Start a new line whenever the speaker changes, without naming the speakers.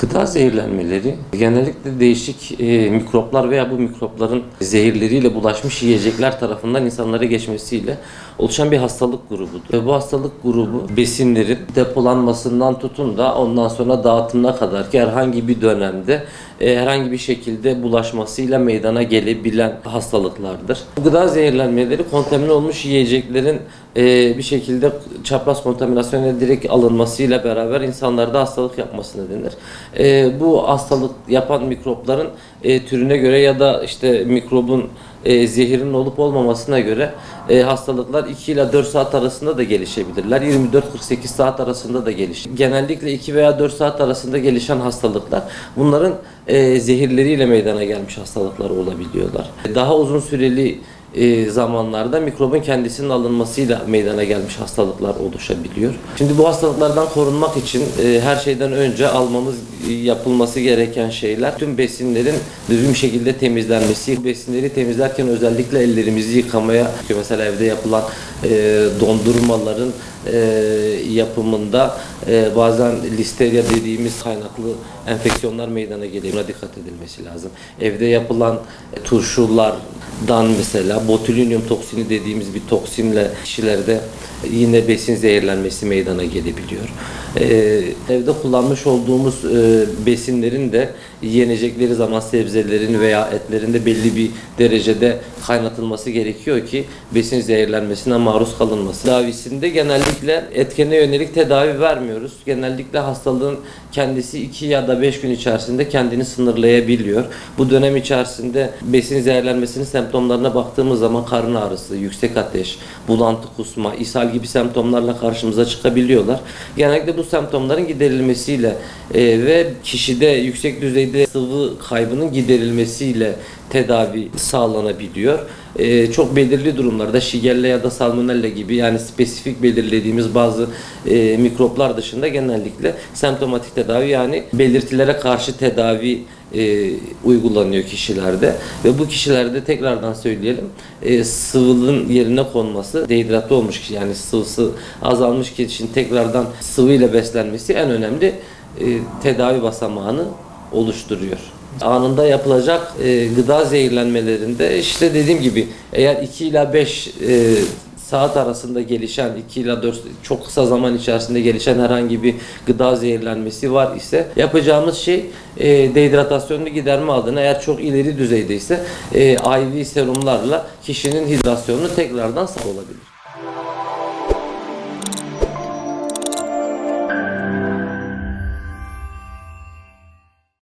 Gıda zehirlenmeleri genellikle değişik e, mikroplar veya bu mikropların zehirleriyle bulaşmış yiyecekler tarafından insanlara geçmesiyle oluşan bir hastalık grubudur. Ve bu hastalık grubu besinlerin depolanmasından tutun da ondan sonra dağıtımına kadar ki herhangi bir dönemde e, herhangi bir şekilde bulaşmasıyla meydana gelebilen hastalıklardır. Bu gıda zehirlenmeleri kontamine olmuş yiyeceklerin e, bir şekilde çapraz kontaminasyona direkt alınmasıyla beraber insanlarda hastalık yapmasına denir. E, bu hastalık yapan mikropların e, türüne göre ya da işte mikrobun e, zehirin olup olmamasına göre e, hastalıklar 2 ile 4 saat arasında da gelişebilirler. 24-48 saat arasında da gelişir. Genellikle 2 veya 4 saat arasında gelişen hastalıklar bunların e, zehirleriyle meydana gelmiş hastalıklar olabiliyorlar. Daha uzun süreli e, zamanlarda mikrobun kendisinin alınmasıyla meydana gelmiş hastalıklar oluşabiliyor. Şimdi bu hastalıklardan korunmak için e, her şeyden önce almamız e, yapılması gereken şeyler tüm besinlerin düzgün şekilde temizlenmesi. Besinleri temizlerken özellikle ellerimizi yıkamaya mesela evde yapılan dondurmaların yapımında bazen listeria dediğimiz kaynaklı enfeksiyonlar meydana geliyor. Buna dikkat edilmesi lazım. Evde yapılan turşulardan mesela botulinum toksini dediğimiz bir toksinle kişilerde yine besin zehirlenmesi meydana gelebiliyor. E, evde kullanmış olduğumuz e, besinlerin de yenecekleri zaman sebzelerin veya etlerin de belli bir derecede kaynatılması gerekiyor ki besin zehirlenmesine maruz kalınması. Tedavisinde genellikle etkene yönelik tedavi vermiyoruz. Genellikle hastalığın kendisi 2 ya da 5 gün içerisinde kendini sınırlayabiliyor. Bu dönem içerisinde besin zehirlenmesinin semptomlarına baktığımız zaman karın ağrısı, yüksek ateş, bulantı, kusma, ishal gibi semptomlarla karşımıza çıkabiliyorlar. Genellikle bu semptomların giderilmesiyle e, ve kişide yüksek düzeyde sıvı kaybının giderilmesiyle tedavi sağlanabiliyor. Ee, çok belirli durumlarda Shigella ya da Salmonella gibi yani spesifik belirlediğimiz bazı e, mikroplar dışında genellikle semptomatik tedavi yani belirtilere karşı tedavi e, uygulanıyor kişilerde. Ve bu kişilerde tekrardan söyleyelim e, sıvının yerine konması dehidrate olmuş kişi yani sıvısı azalmış kişinin tekrardan sıvıyla beslenmesi en önemli e, tedavi basamağını oluşturuyor. Anında yapılacak e, gıda zehirlenmelerinde işte dediğim gibi eğer 2 ila 5 e, saat arasında gelişen 2 ila 4 çok kısa zaman içerisinde gelişen herhangi bir gıda zehirlenmesi var ise yapacağımız şey e, dehidratasyonunu giderme adına eğer çok ileri düzeydeyse e, IV serumlarla kişinin hidrasyonunu tekrardan sağ olabilir.